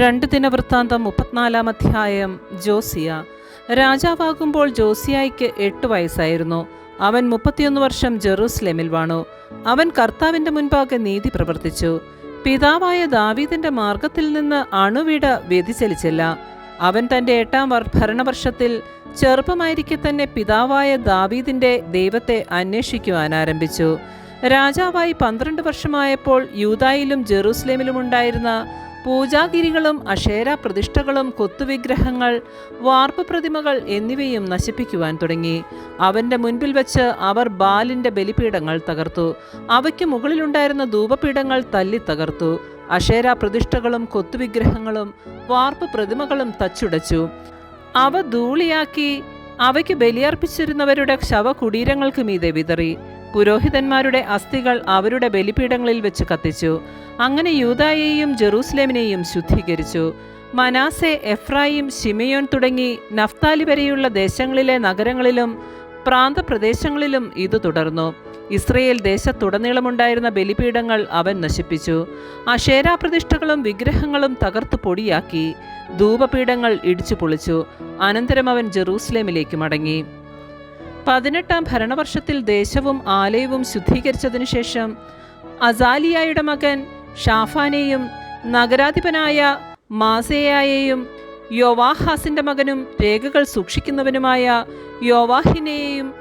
രണ്ട് ദിനവൃത്താന്തം മുപ്പത്തിനാലാം അധ്യായം ജോസിയ. രാജാവാകുമ്പോൾ ജോസിയായിക്ക് എട്ട് വയസ്സായിരുന്നു. അവൻ മുപ്പത്തിയൊന്ന് വർഷം ജെറൂസലേമിൽ വാണു. അവൻ കർത്താവിന്റെ മുൻപാകെ നീതി പ്രവർത്തിച്ചു. പിതാവായ ദാവീദിന്റെ മാർഗത്തിൽ നിന്ന് അണുവിട വ്യതിചലിച്ചില്ല. അവൻ തന്റെ എട്ടാം വർ- ഭരണവർഷത്തിൽ ചെറുപ്പമായിരിക്കെ തന്നെ പിതാവായ ദാവീദിന്റെ ദൈവത്തെ അന്വേഷിക്കുവാൻ ആരംഭിച്ചു. രാജാവായി പന്ത്രണ്ട് വർഷമായപ്പോൾ യൂതായിലും ജെറൂസലേമിലും ഉണ്ടായിരുന്ന പൂജാഗിരികളും അഷേര പ്രതിഷ്ഠകളും കൊത്തുവിഗ്രഹങ്ങൾ വാർപ്പ് പ്രതിമകൾ എന്നിവയും നശിപ്പിക്കുവാൻ തുടങ്ങി. അവന്റെ മുൻപിൽ വച്ച് അവർ ബാലിന്റെ ബലിപീഠങ്ങൾ തകർത്തു. അവയ്ക്ക് മുകളിലുണ്ടായിരുന്ന ധൂപപീഠങ്ങൾ തല്ലി തകർത്തു. അഷേര പ്രതിഷ്ഠകളും കൊത്തുവിഗ്രഹങ്ങളും വാർപ്പ് പ്രതിമകളും തച്ചുടച്ചു. അവ ധൂളിയാക്കി അവയ്ക്ക് ബലിയർപ്പിച്ചിരുന്നവരുടെ ശവകുടീരങ്ങൾക്ക് മീതെ വിതറി. പുരോഹിതന്മാരുടെ അസ്ഥികൾ അവരുടെ ബലിപീഠങ്ങളിൽ വെച്ച് കത്തിച്ചു. അങ്ങനെ യൂതായെയും ജെറൂസലേമിനെയും ശുദ്ധീകരിച്ചു. മനാസെ എഫ്രായിം ഷിമയോൻ തുടങ്ങി നഫ്താലി വരെയുള്ള ദേശങ്ങളിലെ നഗരങ്ങളിലും പ്രാന്തപ്രദേശങ്ങളിലും ഇത് തുടർന്നു. ഇസ്രയേൽ ദേശത്തുടനീളമുണ്ടായിരുന്ന ബലിപീഠങ്ങൾ അവൻ നശിപ്പിച്ചു. അഷേരാ പ്രതിഷ്ഠകളും വിഗ്രഹങ്ങളും തകർത്ത് പൊടിയാക്കി. ധൂപപീഠങ്ങൾ ഇടിച്ചു പൊളിച്ചു. അനന്തരം അവൻ ജെറൂസലേമിലേക്ക് മടങ്ങി. പതിനെട്ടാം ഭരണവർഷത്തിൽ ദേശവും ആലയവും ശുദ്ധീകരിച്ചതിനു ശേഷം അസാലിയായുടെ മകൻ ഷാഫാനെയും നഗരാധിപനായ മാസേയായെയും യോവാഹാസിന്റെ മകനും രേഖകൾ സൂക്ഷിക്കുന്നവനുമായ യോവാഹിനെയും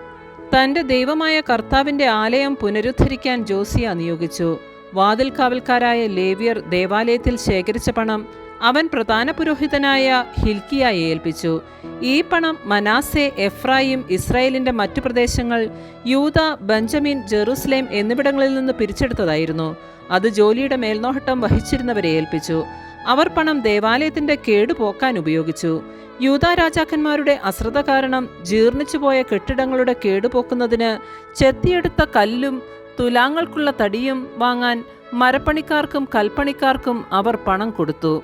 തന്റെ ദൈവമായ കർത്താവിന്റെ ആലയം പുനരുദ്ധരിക്കാൻ ജോസിയ നിയോഗിച്ചു. വാതിൽ കാവൽക്കാരായ ലേവിയർ ദേവാലയത്തിൽ ശേഖരിച്ച പണം അവൻ പ്രധാന പുരോഹിതനായ ഹിൽക്കിയായി ഏൽപ്പിച്ചു. ഈ പണം മനാസെ എഫ്രായിം ഇസ്രായേലിന്റെ മറ്റു പ്രദേശങ്ങൾ യൂത ബെഞ്ചമിൻ ജെറൂസലേം എന്നിവിടങ്ങളിൽ നിന്ന് പിരിച്ചെടുത്തതായിരുന്നു. അത് ജോലിയുടെ മേൽനോട്ടം വഹിച്ചിരുന്നവരെ ഏൽപ്പിച്ചു. അവർ പണം ദേവാലയത്തിന്റെ കേടുപോക്കാൻ ഉപയോഗിച്ചു. യൂത രാജാക്കന്മാരുടെ അശ്രദ്ധ കാരണം ജീർണിച്ചുപോയ കെട്ടിടങ്ങളുടെ കേടുപോക്കുന്നതിന് ചെത്തിയെടുത്ത കല്ലും തുലാങ്ങൾക്കുള്ള തടിയും വാങ്ങാൻ മരപ്പണിക്കാർക്കും കൽപ്പണിക്കാർക്കും അവർ പണം കൊടുത്തു.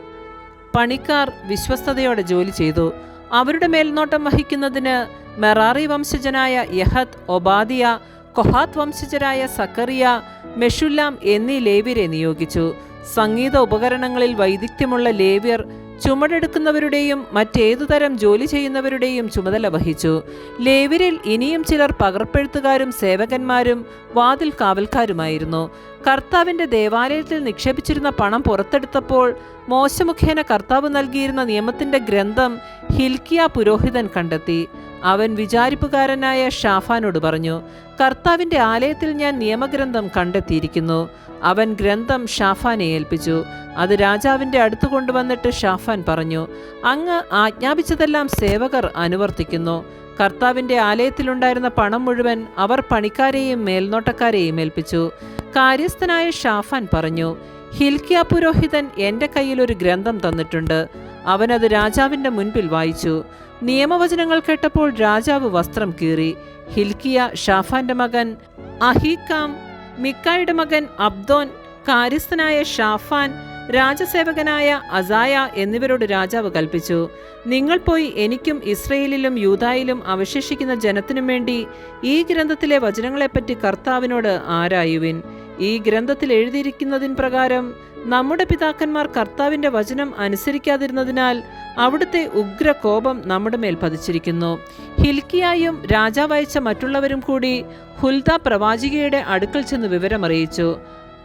പണിക്കാർ വിശ്വസ്തയോടെ ജോലി ചെയ്തു. അവരുടെ മേൽനോട്ടം വഹിക്കുന്നതിന് മെറാറി വംശജനായ യഹത് ഒബാദിയ കൊഹാത്ത് വംശജരായ സക്കറിയ മെഷുല്ലാം എന്നീ ലേവ്യരെ നിയോഗിച്ചു. സംഗീത ഉപകരണങ്ങളിൽ വൈദഗ്ധ്യമുള്ള ലേവ്യർ ചുമടെടുക്കുന്നവരുടെയും മറ്റേതുതരം ജോലി ചെയ്യുന്നവരുടെയും ചുമതല വഹിച്ചു. ലേവരിൽ ഇനിയും ചിലർ പകർപ്പെഴുത്തുകാരും സേവകന്മാരും വാതിൽ കാവൽക്കാരുമായിരുന്നു. കർത്താവിന്റെ ദേവാലയത്തിൽ നിക്ഷേപിച്ചിരുന്ന പണം പുറത്തെടുത്തപ്പോൾ മോശമുഖേന കർത്താവ് നൽകിയിരുന്ന നിയമത്തിന്റെ ഗ്രന്ഥം ഹിൽക്കിയ പുരോഹിതൻ കണ്ടെത്തി. അവൻ വിചാരിപ്പുകാരനായ ഷാഫാനോട് പറഞ്ഞു കർത്താവിന്റെ ആലയത്തിൽ ഞാൻ നിയമഗ്രന്ഥം കണ്ടെത്തിയിരിക്കുന്നു. അവൻ ഗ്രന്ഥം ഷാഫാനെ ഏൽപ്പിച്ചു. അത് രാജാവിന്റെ അടുത്ത് കൊണ്ടുവന്നിട്ട് ഷാഫാൻ പറഞ്ഞു അങ്ങ് ആജ്ഞാപിച്ചതെല്ലാം സേവകർ അനുവർത്തിക്കുന്നു. കർത്താവിന്റെ ആലയത്തിലുണ്ടായിരുന്ന പണം മുഴുവൻ അവർ പണിക്കാരെയും മേൽനോട്ടക്കാരെയും ഏൽപ്പിച്ചു. കാര്യസ്ഥനായ ഷാഫാൻ പറഞ്ഞു ഹിൽക്കിയ പുരോഹിതൻ എന്റെ കയ്യിൽ ഒരു ഗ്രന്ഥം തന്നിട്ടുണ്ട്. അവനത് രാജാവിന്റെ മുൻപിൽ വായിച്ചു. നിയമവചനങ്ങൾ കേട്ടപ്പോൾ രാജാവ് വസ്ത്രം കീറി. ഹിൽക്കിയ ഷാഫാന്റെ മകൻ അഹീക്കാം മിക്കായുടെ മകൻ അബ്ദോൻ കാര്യസ്ഥനായ ഷാഫാൻ രാജസേവകനായ അസായ എന്നിവരോട് രാജാവ് കൽപ്പിച്ചു. നിങ്ങൾ പോയി എനിക്കും ഇസ്രയേലിലും യൂതായിലും അവശേഷിക്കുന്ന ജനത്തിനും വേണ്ടി ഈ ഗ്രന്ഥത്തിലെ വചനങ്ങളെപ്പറ്റി കർത്താവിനോട് ആരായുവിൻ? ഈ ഗ്രന്ഥത്തിൽ എഴുതിയിരിക്കുന്നതിൻ പ്രകാരം നമ്മുടെ പിതാക്കന്മാർ കർത്താവിന്റെ വചനം അനുസരിക്കാതിരുന്നതിനാൽ അവിടുത്തെ ഉഗ്ര കോപം നമ്മുടെ മേൽ പതിച്ചിരിക്കുന്നു. ഹിൽക്കിയായും രാജാവയച്ച മറ്റുള്ളവരും കൂടി ഹുൽദ പ്രവാചികയുടെ അടുക്കൽ ചെന്ന് വിവരമറിയിച്ചു.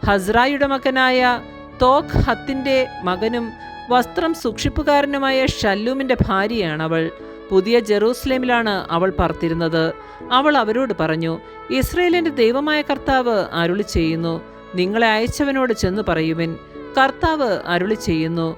ഹസ്രായുടെ മകനായ തോഖ് ഹത്തിന്റെ മകനും വസ്ത്രം സൂക്ഷിപ്പുകാരനുമായ ഷല്ലൂമിന്റെ ഭാര്യയാണ് അവൾ. പുതിയ ജെറൂസലേമിലാണ് അവൾ പറത്തിരുന്നത്. അവൾ അവരോട് പറഞ്ഞു ഇസ്രയേലിന്റെ ദൈവമായ കർത്താവ് അരുളി ചെയ്യുന്നു. നിങ്ങളെ അയച്ചവനോട് ചെന്ന് പറയുവിൻ. കർത്താവ് അരുളി ചെയ്യുന്നു.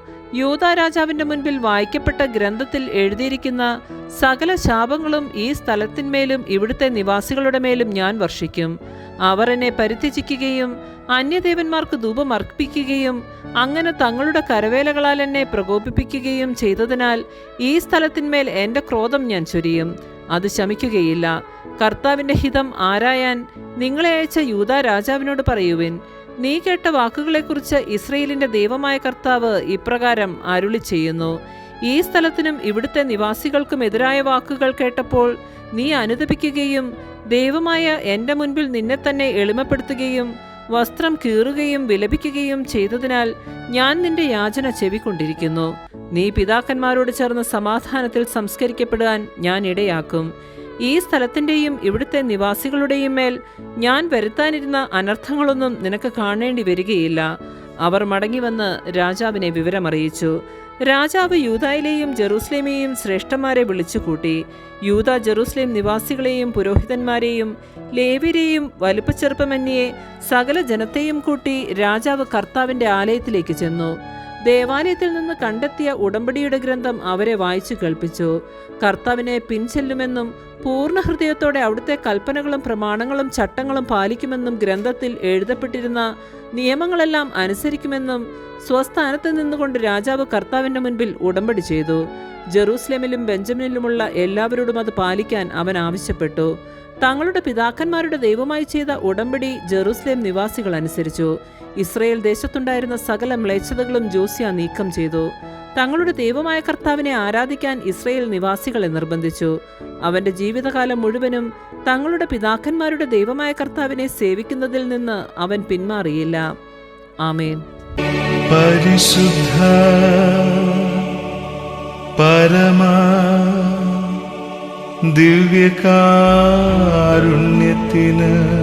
രാജാവിന്റെ മുൻപിൽ വായിക്കപ്പെട്ട ഗ്രന്ഥത്തിൽ എഴുതിയിരിക്കുന്ന സകല ശാപങ്ങളും ഈ സ്ഥലത്തിന്മേലും ഇവിടുത്തെ നിവാസികളുടെ മേലും ഞാൻ വർഷിക്കും. അവർ എന്നെ പരിത്യജിക്കുകയും അന്യദേവന്മാർക്ക് ധൂപം അർപ്പിക്കുകയും അങ്ങനെ തങ്ങളുടെ കരവേലകളാൽ എന്നെ പ്രകോപിപ്പിക്കുകയും ചെയ്തതിനാൽ ഈ സ്ഥലത്തിന്മേൽ എന്റെ ക്രോധം ഞാൻ ചൊരിയും. അത് ശമിക്കുകയില്ല. കർത്താവിന്റെ ഹിതം ആരായാൻ നിങ്ങളെ അയച്ച യൂത രാജാവിനോട് പറയുവിൻ നീ കേട്ട വാക്കുകളെക്കുറിച്ച് ഇസ്രയേലിന്റെ ദൈവമായ കർത്താവ് ഇപ്രകാരം അരുളി ചെയ്യുന്നു. ഈ സ്ഥലത്തിനും ഇവിടുത്തെ നിവാസികൾക്കും എതിരായ വാക്കുകൾ കേട്ടപ്പോൾ നീ അനുദപിക്കുകയും ദൈവമായ എന്റെ മുൻപിൽ നിന്നെ തന്നെ എളിമപ്പെടുത്തുകയും വസ്ത്രം കീറുകയും വിലപിക്കുകയും ചെയ്തതിനാൽ ഞാൻ നിന്റെ യാചന ചെവിക്കൊണ്ടിരിക്കുന്നു. നീ പിതാക്കന്മാരോട് ചേർന്ന് സമാധാനത്തിൽ സംസ്കരിക്കപ്പെടാൻ ഞാൻ ഇടയാക്കും. ഈ സ്ഥലത്തിന്റെയും ഇവിടുത്തെ നിവാസികളുടെയും മേൽ ഞാൻ വരുത്താനിരുന്ന അനർത്ഥങ്ങളൊന്നും നിനക്ക് കാണേണ്ടി വരികയില്ല. അവർ മടങ്ങിവന്ന് രാജാവിനെ വിവരമറിയിച്ചു. രാജാവ് യൂതായിലെയും ജെറൂസലേമെയും ശ്രേഷ്ഠന്മാരെ വിളിച്ചുകൂട്ടി. യൂത ജെറൂസലേം നിവാസികളെയും പുരോഹിതന്മാരെയും ലേവ്യരെയും വലുപ്പച്ചെറുപ്പമന്യെ സകല ജനത്തെയും കൂട്ടി രാജാവ് കർത്താവിന്റെ ആലയത്തിലേക്ക് ചെന്നു. ദേവാലയത്തിൽ നിന്ന് കണ്ടെത്തിയ ഉടമ്പടിയുടെ ഗ്രന്ഥം അവരെ വായിച്ചു കേൾപ്പിച്ചു. കർത്താവിനെ പിൻചെല്ലുമെന്നും പൂർണ ഹൃദയത്തോടെ അവിടുത്തെ കൽപ്പനകളും പ്രമാണങ്ങളും ചട്ടങ്ങളും പാലിക്കുമെന്നും ഗ്രന്ഥത്തിൽ എഴുതപ്പെട്ടിരുന്ന നിയമങ്ങളെല്ലാം അനുസരിക്കുമെന്നും സ്വസ്ഥാനത്ത് നിന്നുകൊണ്ട് രാജാവ് കർത്താവിന്റെ മുൻപിൽ ഉടമ്പടി ചെയ്തു. ജെറൂസലേമിലും ബെഞ്ചമിനിലുമുള്ള എല്ലാവരോടും അത് പാലിക്കാൻ അവൻ ആവശ്യപ്പെട്ടു. തങ്ങളുടെ പിതാക്കന്മാരുടെ ദൈവമായി ചെയ്ത ഉടമ്പടി ജെറൂസലേം നിവാസികൾ അനുസരിച്ചു. ഇസ്രയേൽ ദേശത്തുണ്ടായിരുന്ന സകല മ്ലേച്ഛതകളും ജോസിയ നീക്കം ചെയ്തു. തങ്ങളുടെ ദൈവമായ കർത്താവിനെ ആരാധിക്കാൻ ഇസ്രയേൽ നിവാസികളെ നിർബന്ധിച്ചു. അവന്റെ ജീവിതകാലം മുഴുവനും തങ്ങളുടെ പിതാക്കന്മാരുടെ ദൈവമായ കർത്താവിനെ സേവിക്കുന്നതിൽ നിന്ന് അവൻ പിന്മാറിയില്ല. ആമേൻ. പരിശുദ്ധ പരമ ദിവ്യകാരുണ്യത്തിന്